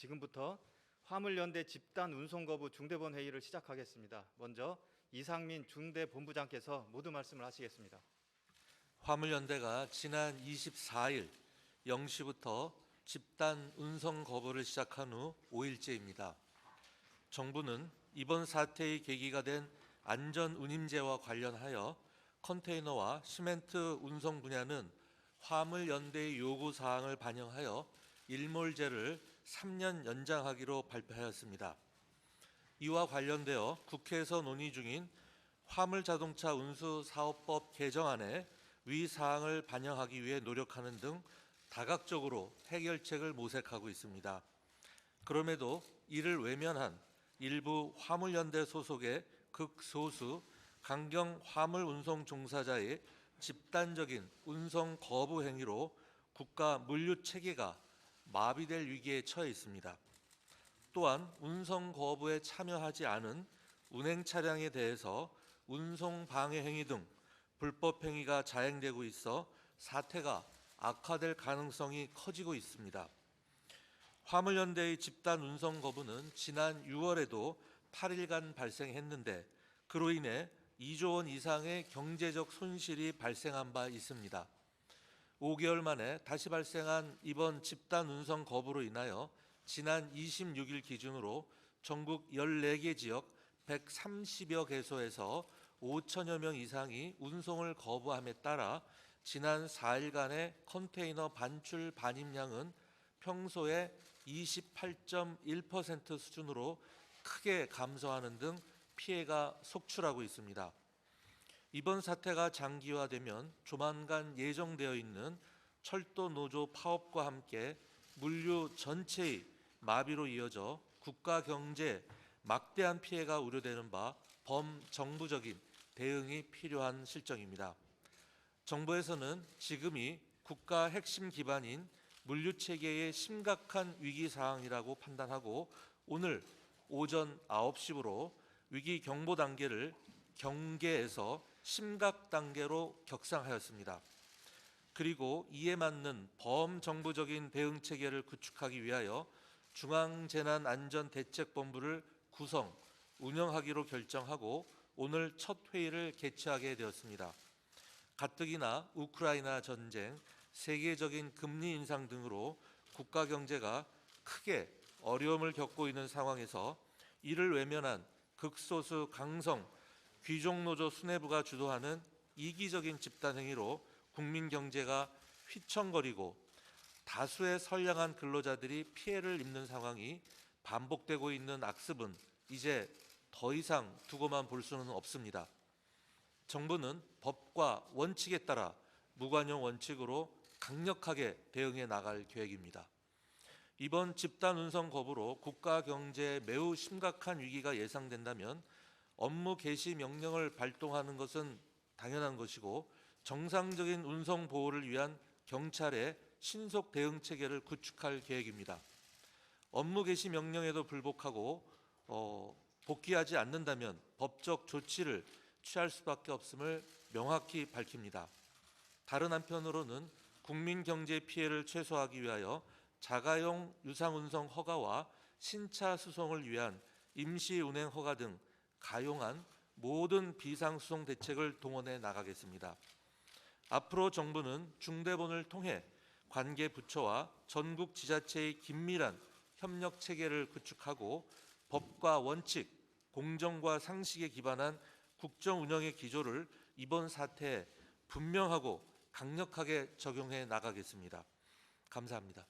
지금부터 화물연대 집단 운송 거부 중대본 회의를 시작하겠습니다. 먼저 이상민 중대본부장께서 모두 말씀을 하시겠습니다. 화물연대가 지난 24일 0시부터 집단 운송 거부를 시작한 후 5일째입니다. 정부는 이번 사태의 계기가 된 안전 운임제와 관련하여 컨테이너와 시멘트 운송 분야는 화물연대의 요구 사항을 반영하여 일몰제를 3년 연장하기로 발표하였습니다. 이와 관련되어 국회에서 논의 중인 화물자동차 운수사업법 개정안에 위 사항을 반영하기 위해 노력하는 등 다각적으로 해결책을 모색하고 있습니다. 그럼에도 이를 외면한 일부 화물연대 소속의 극소수 강경 화물 운송 종사자의 집단적인 운송 거부 행위로 국가 물류 체계가 마비될 위기에 처해 있습니다. 또한 운송 거부에 참여하지 않은 운행 차량에 대해서 운송 방해 행위 등 불법 행위가 자행되고 있어 사태가 악화될 가능성이 커지고 있습니다. 화물연대의 집단 운송 거부는 지난 6월에도 8일간 발생했는데 그로 인해 2조 원 이상의 경제적 손실이 발생한 바 있습니다. 5개월 만에 다시 발생한 이번 집단 운송 거부로 인하여 지난 26일 기준으로 전국 14개 지역 130여 개소에서 5천여 명 이상이 운송을 거부함에 따라 지난 4일간의 컨테이너 반출 반입량은 평소의 28.1% 수준으로 크게 감소하는 등 피해가 속출하고 있습니다. 이번 사태가 장기화되면 조만간 예정되어 있는 철도 노조 파업과 함께 물류 전체의 마비로 이어져 국가 경제에 막대한 피해가 우려되는 바 범정부적인 대응이 필요한 실정입니다. 정부에서는 지금이 국가 핵심 기반인 물류 체계의 심각한 위기 사항이라고 판단하고 오늘 오전 9시부로 위기 경보 단계를 경계에서 심각 단계로 격상하였습니다. 그리고 이에 맞는 범정부적인 대응 체계를 구축하기 위하여 중앙재난안전대책본부를 구성, 운영하기로 결정하고 오늘 첫 회의를 개최하게 되었습니다. 가뜩이나 우크라이나 전쟁, 세계적인 금리 인상 등으로 국가 경제가 크게 어려움을 겪고 있는 상황에서 이를 외면한 극소수 강성 귀족노조 수뇌부가 주도하는 이기적인 집단 행위로 국민 경제가 휘청거리고 다수의 선량한 근로자들이 피해를 입는 상황이 반복되고 있는 악습은 이제 더 이상 두고만 볼 수는 없습니다. 정부는 법과 원칙에 따라 무관용 원칙으로 강력하게 대응해 나갈 계획입니다. 이번 집단 운송 거부로 국가 경제에 매우 심각한 위기가 예상된다면 업무 개시 명령을 발동하는 것은 당연한 것이고 정상적인 운송 보호를 위한 경찰의 신속 대응 체계를 구축할 계획입니다. 업무 개시 명령에도 불복하고 어, 복귀하지 않는다면 법적 조치를 취할 수밖에 없음을 명확히 밝힙니다. 다른 한편으로는 국민 경제 피해를 최소화하기 위하여 자가용 유상 운송 허가와 신차 수송을 위한 임시 운행 허가 등 가용한 모든 비상 수송 대책을 동원해 나가겠습니다. 앞으로 정부는 중대본을 통해 관계 부처와 전국 지자체의 긴밀한 협력 체계를 구축하고 법과 원칙, 공정과 상식에 기반한 국정 운영의 기조를 이번 사태에 분명하고 강력하게 적용해 나가겠습니다. 감사합니다.